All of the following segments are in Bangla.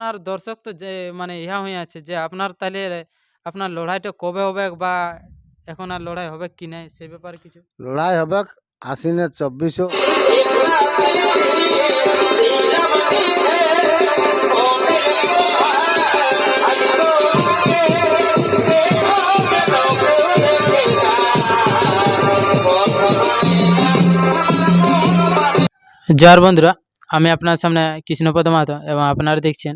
আপনার দর্শক তো যে মানে ইহা হয়ে আছে যে আপনার তাহলে আপনার লড়াইটা কবে হবে বা এখন আর লড়াই হবে কি নাই সেই ব্যাপারে কিছু? লড়াই হবে আশ্বিনে চব্বিশও যার বন্ধুরা আমি আপনার সামনে কৃষ্ণপদ মাহাতো এবং আপনারা দেখছেন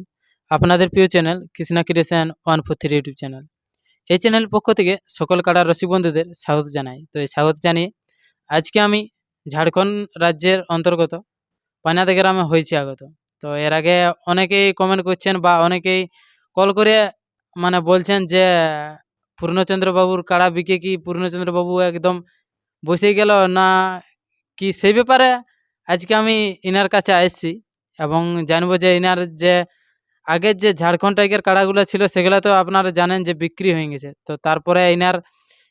আপনাদের প্রিয় channel Krishna creation one four three YouTube channel. এই চ্যানেল পক্ষ থেকে সকল কাড়া রসিক বন্ধুদের স্বাগত জানাই। তো এই স্বাগত জানিয়ে আজকে আমি ঝাড়খণ্ড রাজ্যের অন্তর্গত পানাদা গ্রামে হয়েছি আগত। তো এর আগে অনেকেই কমেন্ট করছেন বা অনেকেই কল করে মানে বলছেন যে, পূর্ণচন্দ্রবাবুর কাড়া বিকে কি পূর্ণচন্দ্রবাবু একদম বসে গেল না কি? সেই ব্যাপারে আজকে আমি ইনার কাছে আসছি এবং জানব যে ইনার যে আগের যে ঝাড়খণ্ড টাইগের কাড়াগুলো ছিল সেগুলো তো আপনারা জানেন যে বিক্রি হয়ে গেছে। তো তারপরে এনার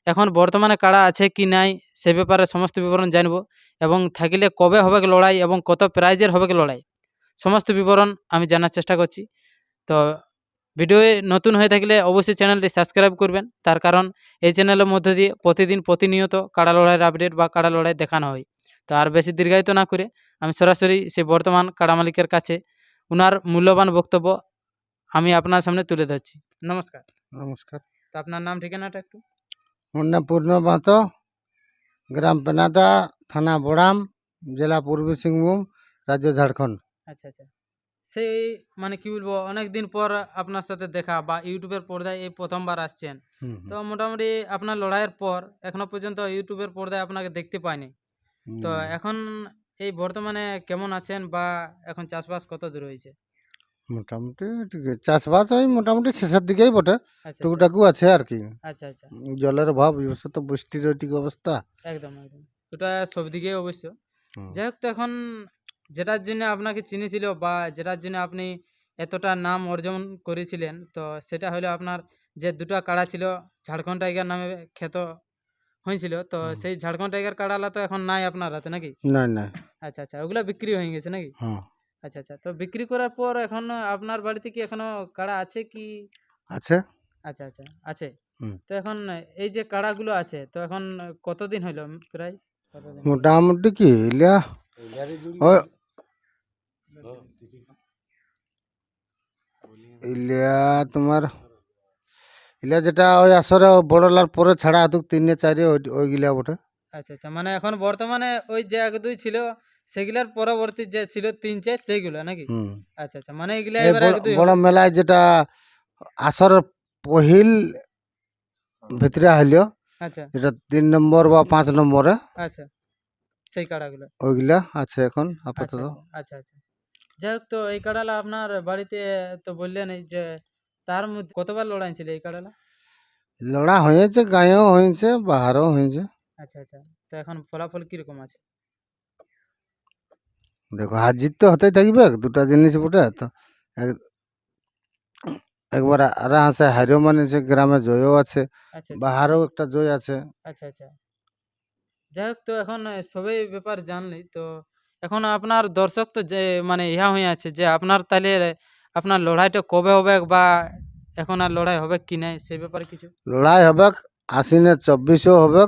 এখন বর্তমানে কাড়া আছে কি নাই, সে ব্যাপারে সমস্ত বিবরণ জানব এবং থাকলে কবে হবে লড়াই এবং কত প্রাইজের হবে লড়াই, সমস্ত বিবরণ আমি জানার চেষ্টা করছি। তো ভিডিও নতুন হয়ে থাকলে অবশ্যই চ্যানেলটি সাবস্ক্রাইব করবেন, তার কারণ এই চ্যানেলের মধ্যে দিয়ে প্রতিদিন প্রতিনিয়ত কাড়া লড়াইয়ের আপডেট বা কাড়া লড়াই দেখানো হয়। তো আর বেশি দীর্ঘায়িত না করে, আমি সরাসরি সেই বর্তমান কাড়া মালিকের কাছে ওনার মূল্যবান বক্তব্য আমি আপনার সামনে তুলে ধরছি। নমস্কার। নমস্কার। তো আপনার নাম ঠিকানাটা একটু? মোর নাম পূর্ণ মাহাতো গ্রাম পেনাদা থানা বড়াম জেলা পূর্বী সিংভূম রাজ্য ঝাড়খণ্ড। আচ্ছা আচ্ছা। সেই মানে কি বলব অনেক দিন পর আপনার সাথে দেখা বা ইউটিউবের পর্দায় এই প্রথমবার আসছেন। তো মোটামুটি আপনার লড়াইয়ের পর এখনও পর্যন্ত ইউটিউবের পর্দায় আপনাকে দেখতে পাইনি। তো এখন এই বর্তমানে কেমন আছেন বা এখন চাষবাস কত দূর হয়েছে? মোটামুটি ঠিক চাষবাস ওই মোটামুটি শেষের দিকেই বটে। আচ্ছা আচ্ছা, আছে আর কি। আচ্ছা আচ্ছা। জলের অভাব এই তো বৃষ্টির ঠিক অবস্থা। একদম একদম। ওটা সব দিকে অবশ্য। যাই হোক তো এখন যেটার জন্য আপনাকে চিনেছিল বা যেটার জন্য আপনি এতটা নাম অর্জন করেছিলেন তো সেটা হলো আপনার যে দুটো কাড়া ছিল ঝাড়খণ্ড টাইগার নামে খ্যাত হয়েছিল তো সেই ঝাড়খণ্ড টাইগার কাড়ালা তো এখন নাই আপনার হাতে নাকি? না না আচ্ছা আচ্ছা। ওগুলা বিক্রি হয়ে গেছে নাকি? হ্যাঁ আচ্ছা আচ্ছা। তো বিক্রি করার পর এখন আপনার বাড়িতে কি এখনও কাড়া আছে কি? আছে। আচ্ছা আচ্ছা। আছে। হুম। তো এখন এই যে কাড়াগুলো আছে তো এখন কতদিন হইল প্রায়? কতদিন? মোটামুটি কি? ইলিয়া ওই ইলিয়া তোমার ইলিয়া যেটা ওই আসরে বড়লার পরে ছাড়া আদুক তিনে চারে ওই- ওইগুলা বটে। আচ্ছা আচ্ছা। মানে এখন বর্তমানে ওই যে এক দুই ছিল সেগুলার পরবর্তী যে ছিল তিন চার সেইগুলো নাকি? আচ্ছা আচ্ছা। মানে এগুলা এবার বড়- মেলায় যেটা আসর পহিল ভিতরে হইল আচ্ছা। যেটা তিন নম্বর বা পাঁচ নম্বরে। আচ্ছা সেই কাড়াগুলো। ওইগুলা আছে এখন আচ্ছা আপাতত। আচ্ছা, আচ্ছা আচ্ছা। যাই হোক তো এই কাড়ালা আপনার বাড়িতে তো বললেন যে তার মধ্যে কতবার লড়াই ছিল এই কাড়ালা? লড়া হয়েছে গাঁয়েও হয়েছে বাহারও হয়েছে। আচ্ছা আচ্ছা। তো এখন ফলাফল কীরকম আছে? দেখো হার জিত তো হতেই থাকবে দুটা জিনিস বটে তো এক- একবার আর হাসে হারিও মানেছে গ্রামে জয়ও আছে আচ্ছা আচ্ছা, বাহারও একটা জয় আছে। আচ্ছা আচ্ছা। যাই হোক তো এখন সবই ব্যাপার জানলি তো এখন আপনার দর্শক তো যে মানে ইহা হয়ে আছে যে আপনার তাহলে আপনার লড়াইটা কবে হবে বা এখন আর লড়াই হবে কি নাই সেই ব্যাপারে কিছু? লড়াই হবে আশ্বিনের চব্বিশও হবে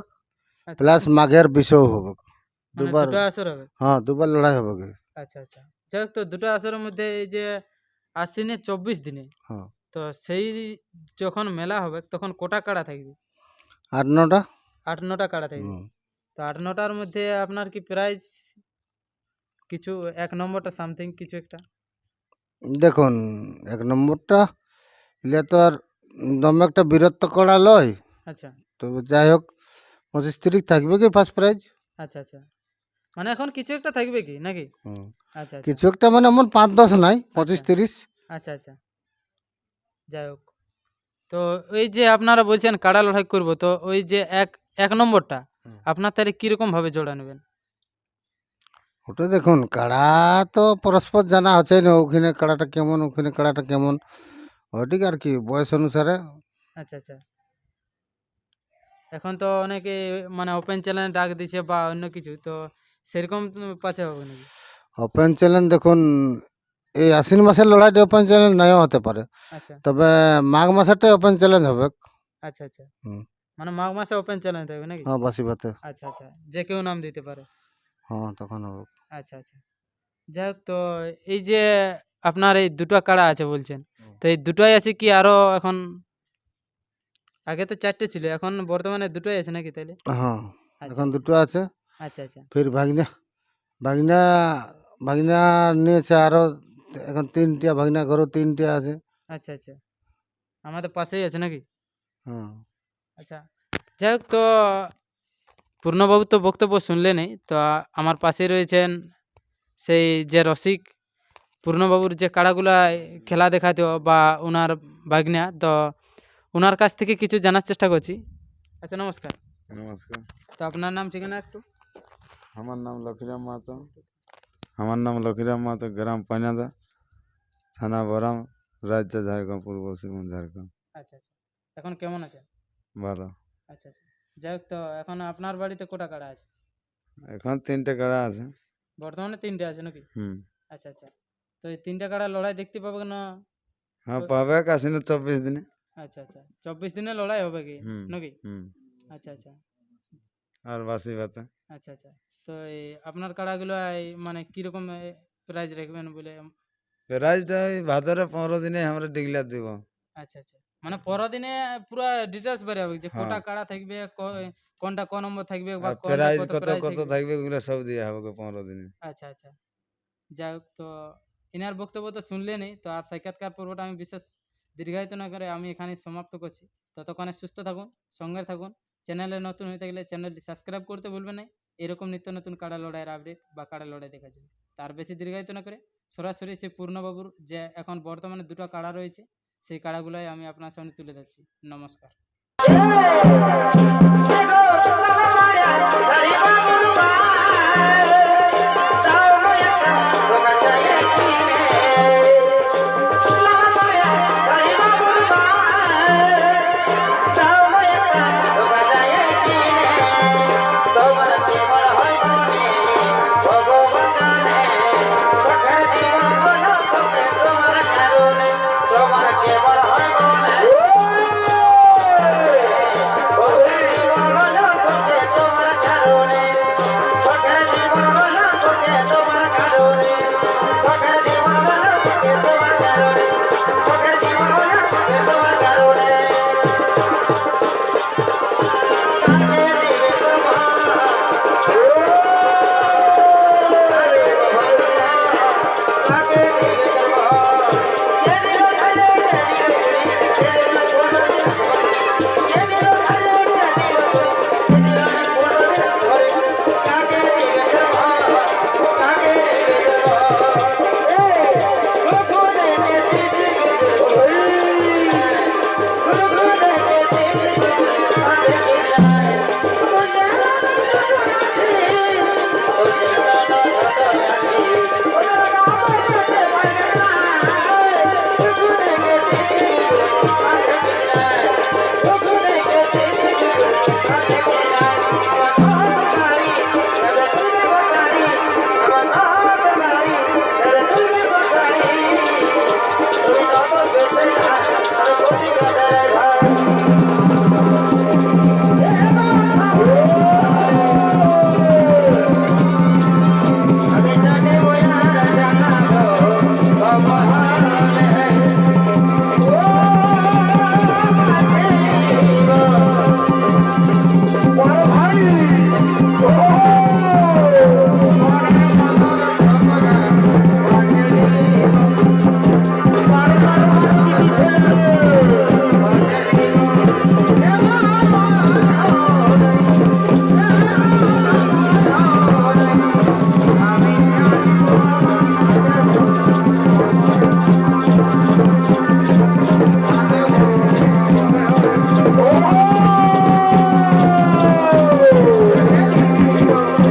আচ্ছা, প্লাস মাঘের বিশও হবে মানে দুবার দুটো আসর হবে? হ্যাঁ দুবার লড়াই হবে কি আচ্ছা আচ্ছা। যাই হোক তো দুটো আসরের মধ্যে এই যে আশ্বিনের চব্বিশ দিনে হ্যাঁ। তো সেই যখন মেলা হবে তখন কোটা কাড়া থাকবে? আট নটা। আট নটা কাড়া থাকবে? তো আট নটার মধ্যে আপনার কি প্রাইস কিছু এক নম্বরটা সামথিং কিছু একটা? দেখুন এক নম্বরটা এলে তো আর দম একটা বীরত্ব করা লয়। আচ্ছা। তো যাই হোক পঁচিশ তিরিশ থাকবে কি ফার্স্ট প্রাইজ আচ্ছা আচ্ছা। মানে এখন কিছু একটা থাকবে কি নাকি? আচ্ছা আচ্ছা। কিছু একটা মানে এমন পাঁচ দশ নাই পঁচিশ আচ্ছা। তিরিশ। আচ্ছা আচ্ছা। যাই হোক। তো ওই যে আপনারা বলছেন কাড়া লড়াই করব তো ওই যে এক এক নম্বরটা আপনার তাহলে কীরকম ভাবে জোড়া নেবেন? ওটা দেখুন কাড়া তো পরস্পর জানা হচ্ছে না ওখানে কাড়াটা কেমন ওখানে কাড়াটা কেমন। ওইটিক আর কি বয়স অনুসারে। আচ্ছা আচ্ছা। এখন তো অনেকে মানে ওপেন চ্যানেল ডাক দিছে বা অন্য কিছু তো সেরকম পাচ্ছে হবে নাকি? ওপেন চ্যালেঞ্জ দেখুন এই আশ্বিন মাসের লড়াইটা ওপেন চ্যালেঞ্জ নাও হতে পারে। আচ্ছা। তবে মাঘ মাসেরটাই ওপেন চ্যালেঞ্জ হবে। আচ্ছা আচ্ছা। মানে মাঘ মাসে ওপেন চ্যালেঞ্জ থাকবে নাকি? হ্যাঁ বাসি ভাতে। আচ্ছা আচ্ছা। যে কেউ নাম দিতে পারে। হ্যাঁ তখন হবে। আচ্ছা আচ্ছা। যাই হোক তো এই যে আপনার এই দুটো কাড়া আছে বলছেন তো এই দুটোই আছে কি আরও এখন? আগে তো চারটে ছিল এখন বর্তমানে দুটোই আছে নাকি তাহলে হ্যাঁ আচ্ছা। এখন দুটো আছে। আচ্ছা আচ্ছা। ফির ভাগনা ভাগনা ভাগনা নিয়েছে আরও এখন তিনটা ভাগনা ঘরও তিনটা আছে। আচ্ছা আচ্ছা। আমাদের পাশেই আছে নাকি? হ্যাঁ। আচ্ছা যাই হোক তো পূর্ণবাবু তো বক্তব্য শুনলেনই তো আমার পাশে রয়েছেন সেই যে রসিক পূর্ণবাবুর যে কাড়াগুলা খেলা দেখাতো বা ওনার বাগনা তো ওনার কাছ থেকে কিছু জানার চেষ্টা করছি। আচ্ছা নমস্কার। নমস্কার। তো আপনার নাম ঠিকানা একটু? আমার নাম লক্ষীরাম মাহাতো। আমার নাম লক্ষীরাম মাহাতো গ্রাম পানাদা থানা বরাম রাজ্য ঝাড়গ্রাম পূর্ব পশ্চিম ঝাড়গ্রাম। আচ্ছা আচ্ছা। এখন কেমন আছেন? ভালো। আচ্ছা আচ্ছা। যাই হোক তো এখন আপনার বাড়িতে কোটা কাড়া আছে? এখন তিনটে কাড়া আছে। বর্তমানে তিনটে আছে নাকি? হুম। আচ্ছা আচ্ছা। তো এই তিনটে কাড়া লড়াই দেখতে পাবো না? হ্যাঁ পাবে আসিনি চব্বিশ দিনে। আচ্ছা আচ্ছা। চব্বিশ দিনে লড়াই হবে কি? নাকি? হুম। আচ্ছা আচ্ছা। আর বাসি ভাতে। আচ্ছা আচ্ছা। তো এই আপনার কাড়াগুলো মানে কীরকম প্রাইস রাখবেন বলে প্রাইজটা ওই ভাদরে পনেরো দিনে আমরা ডিগলার দিব। আচ্ছা আচ্ছা। মানে পরের দিনে পুরো ডিটেলস বের হবে যে কোটা হ্যাঁ। কাড়া থাকবে কোনটা ক নম্বর থাকবে বা প্রাইজ কত কত কত থাকবে। ওগুলো সব দিয়ে হবে পনেরো দিনে। আচ্ছা আচ্ছা। যাই হোক তো এনার বক্তব্য তো শুনলেনই তো আর সাক্ষাৎকার পর্বটা আমি বিশেষ দীর্ঘায়িত না করে আমি এখানে সমাপ্ত করছি। ততক্ষণে সুস্থ থাকুন সঙ্গে থাকুন। চ্যানেলে নতুন হয়ে থাকলে চ্যানেলটি সাবস্ক্রাইব করতে ভুলবেন না। এরকম নিত্য নতুন কাড়া লড়াইয়ের আপডেট বা কাড়া লড়াই দেখা জন্য তার বেশি দীর্ঘায়িত না করে সরাসরি সেই পূর্ণবাবুর যে এখন বর্তমানে দুটো কাড়া রয়েছে, সেই কাড়াগুলোই আমি আপনার সামনে তুলে ধরছি। নমস্কার।